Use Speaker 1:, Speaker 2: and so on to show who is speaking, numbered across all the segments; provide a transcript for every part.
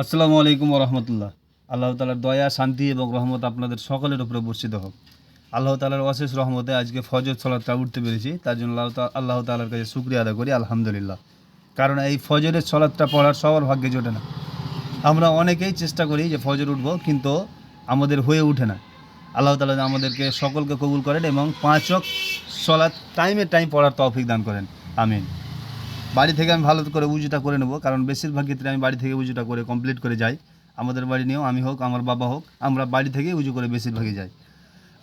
Speaker 1: আসসালামু আলাইকুম রহমতুল্লাহ। আল্লাহ তালার দয়া, শান্তি এবং রহমত আপনাদের সকলের উপরে বর্ষিত হোক। আল্লাহ তালার অশেষ রহমতে আজকে ফজর সলাদটা উঠতে পেরেছি, তার জন্য আল্লাহ আল্লাহ তালার কাছে শুক্রিয়া আদায় করি, আলহামদুলিল্লাহ। কারণ এই ফজরের সলাদটা পড়ার সবার ভাগ্যে জোটে না। আমরা অনেকেই চেষ্টা করি যে ফজর উঠবো, কিন্তু আমাদের হয়ে ওঠে না। আল্লাহ তালা আমাদেরকে সকলকে কবুল করেন এবং পাঁচক সলাদ টাইমে টাইম পড়ার তৌফিক দান করেন। আমিন। বাড়ি থেকে আমি ভালো করে উজুটা করে নেব, কারণ বেশিরভাগ ক্ষেত্রে আমি বাড়ি থেকে উজুটা করে কমপ্লিট করে যাই। আমাদের বাড়ি নিয়েও আমি হোক, আমার বাবা হোক, আমরা বাড়ি থেকে উজু করে বেশিরভাগই যাই।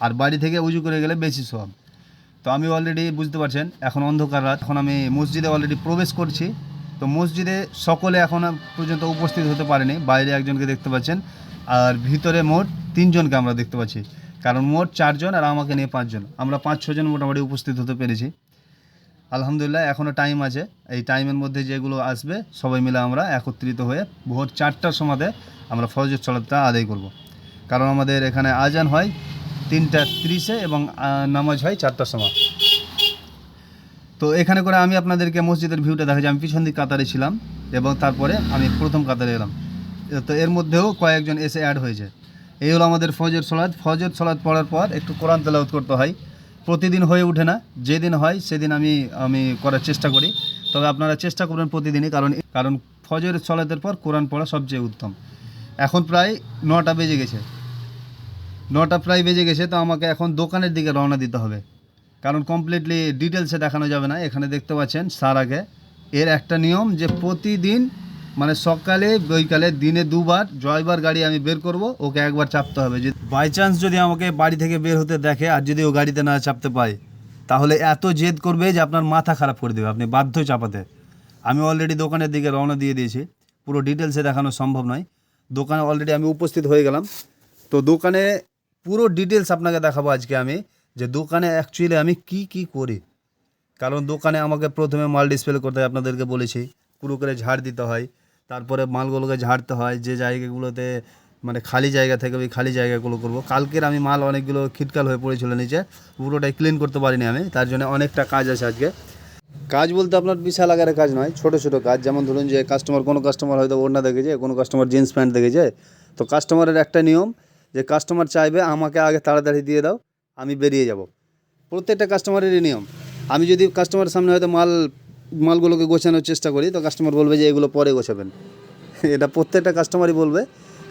Speaker 1: আর বাড়ি থেকে উজু করে গেলে বেশি সব। তো আমি অলরেডি বুঝতে পারছেন, এখন অন্ধকার রাত, এখন আমি মসজিদে অলরেডি প্রবেশ করছি। তো মসজিদে সকলে এখন পর্যন্ত উপস্থিত হতে পারেনি, বাইরে একজনকে দেখতে পাচ্ছেন, আর ভিতরে মোট তিনজনকে আমরা দেখতে পাচ্ছি। কারণ মোট চারজন আর আমাকে নিয়ে পাঁচজন। আমরা পাঁচ ছজন মোটামুটি উপস্থিত হতে পেরেছি। আলহামদুলিল্লাহ এখনও টাইম আছে। এই টাইমের মধ্যে যেগুলো আসবে, সবাই মিলে আমরা একত্রিত হয়ে ভোর চারটার সময়তে আমরা ফজর সলাদটা আদায় করব। কারণ আমাদের এখানে আজান হয় তিনটা তিরিশে এবং নামাজ হয় চারটার সময়। তো এখানে করে আমি আপনাদেরকে মসজিদের ভিউটা দেখাচ্ছি। আমি পিছন দিক কাতারে ছিলাম এবং তারপরে আমি প্রথম কাতারে এলাম। তো এর মধ্যেও কয়েকজন এসে অ্যাড হয়েছে। এই হলো আমাদের ফজর সলাদ ফজর সলাদ পড়ার পর একটু কোরআন তেলাওয়াত করতে হয়। প্রতিদিন হয়ে ওঠে না। যেদিন হয় সেদিন আমি আমি করার চেষ্টা করি। তবে আপনারা চেষ্টা করবেন প্রতিদিনই, কারণ কারণ ফজর সলাতের পর কোরআন পড়া সবচেয়ে উত্তম। এখন প্রায় নটা বেজে গেছে। নটা প্রায় বেজে গেছে, তো আমাকে এখন দোকানের দিকে রওনা দিতে হবে। কারণ কমপ্লিটলি ডিটেলসে দেখানো যাবে না। এখানে দেখতে পাচ্ছেন সার আগে। এর একটা নিয়ম যে প্রতিদিন মানে সকালে, বৈকালে, দিনে দুবার জয়বার গাড়ি আমি বের করব, ওকে একবার চাপতে হবে। যে বাই চান্স যদি আমাকে বাড়ি থেকে বের হতে দেখে আর যদি ও গাড়িতে না চাপতে পায়, তাহলে এত জেদ করবে যে আপনার মাথা খারাপ করে দেবে। আপনি বাধ্য চাপাতে। আমি অলরেডি দোকানের দিকে রওনা দিয়ে দিয়েছি। পুরো ডিটেলসে দেখানো সম্ভব নয়। দোকানে অলরেডি আমি উপস্থিত হয়ে গেলাম। তো দোকানে পুরো ডিটেলস আপনাকে দেখাবো আজকে আমি, যে দোকানে অ্যাকচুয়ালি আমি কি কি করি। কারণ দোকানে আমাকে প্রথমে মাল ডিসপ্লে করতে হয়, আপনাদেরকে বলেছি। পুরো করে ঝাড় দিতে হয়। তারপরে মালগুলোকে ঝাড়তে হয়, যে জায়গাগুলোতে মানে খালি জায়গা থেকে ওই খালি জায়গাগুলো করব। কালকের আমি মাল অনেকগুলো খিটকাল হয়ে পড়েছিল নিচে, পুরোটাই ক্লিন করতে পারিনি আমি, তার জন্য অনেকটা কাজ আছে আজকে। কাজ বলতে আপনার বিশাল আকারের কাজ নয়, ছোট ছোট কাজ। যেমন ধরুন যে কাস্টমার কোনো কাস্টমার হয়তো ওড়না দেখেছে, কোনো কাস্টমার জিন্স প্যান্ট দেখেছে। তো কাস্টমারের একটা নিয়ম, যে কাস্টমার চাইবে আমাকে আগে তাড়াতাড়ি দিয়ে দাও, আমি বেরিয়ে যাব। প্রত্যেকটা কাস্টমারেরই নিয়ম। আমি যদি কাস্টমারের সামনে হয়তো মাল মালগুলোকে গোছানোর চেষ্টা করি, তো কাস্টমার বলবে যে এগুলো পরে গোছাবেন। এটা প্রত্যেকটা কাস্টমারই বলবে,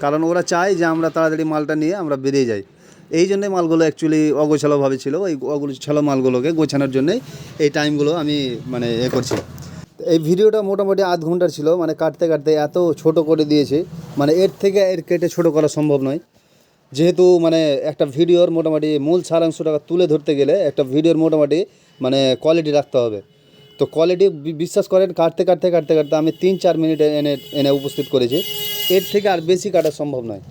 Speaker 1: কারণ ওরা চায় যে আমরা তাড়াতাড়ি মালটা নিয়ে আমরা বেরিয়ে যাই। এই জন্যই মালগুলো অ্যাকচুয়ালি অগোছালোভাবে ছিল এই অগোছালো মালগুলোকে গোছানোর জন্যই এই টাইমগুলো আমি মানে এ করছি। এই ভিডিওটা মোটামুটি আধ ঘণ্টার ছিল মানে কাটতে কাটতে এত ছোট করে দিয়েছে মানে এর থেকে এর কেটে ছোট করা সম্ভব নয়। যেহেতু মানে একটা ভিডিওর মোটামুটি মূল সারাংশটা তুলে ধরতে গেলে একটা ভিডিওর মোটামুটি মানে কোয়ালিটি রাখতে হবে। তো কোয়ালিটি বিশ্বাস করেন, কাটতে কাটতে কাটতে কাটতে আমি তিন, চার মিনিট এনে এনে উপস্থিত করেছি। এর থেকে আর বেশি কাটা সম্ভব নয়।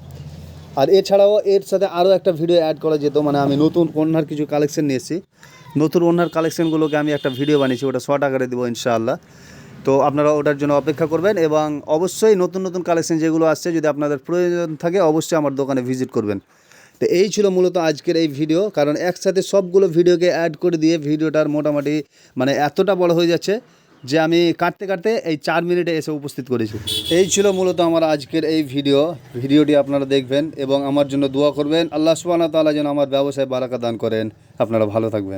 Speaker 1: আর এছাড়াও এর সাথে আরও একটা ভিডিও অ্যাড করা যেত মানে আমি নতুন ওনার কিছু কালেকশন নিয়ে এসেছি। নতুন ওনার কালেকশনগুলোকে আমি একটা ভিডিও বানিয়েছি, ওটা শর্ট আকারে দেবো ইনশাআল্লাহ। তো আপনারা ওটার জন্য অপেক্ষা করবেন এবং অবশ্যই নতুন নতুন কালেকশন যেগুলো আসছে, যদি আপনাদের প্রয়োজন থাকে, অবশ্যই আমার দোকানে ভিজিট করবেন। তো এই ছিল মূলত আজকের এই ভিডিও কারণ একসাথে সবগুলো ভিডিওকে অ্যাড করে দিয়ে ভিডিওটার মোটামুটি মানে এতটা বড় হয়ে যাচ্ছে যে আমি কাটতে কাটতে এই চার মিনিটে এসে উপস্থিত করেছি। এই ছিল মূলত আমার আজকের এই ভিডিও ভিডিওটি আপনারা দেখবেন এবং আমার জন্য দোয়া করবেন। আল্লাহ সুবাহ তালা যেন আমার ব্যবসায় বারাকা দান করেন। আপনারা ভালো থাকবেন।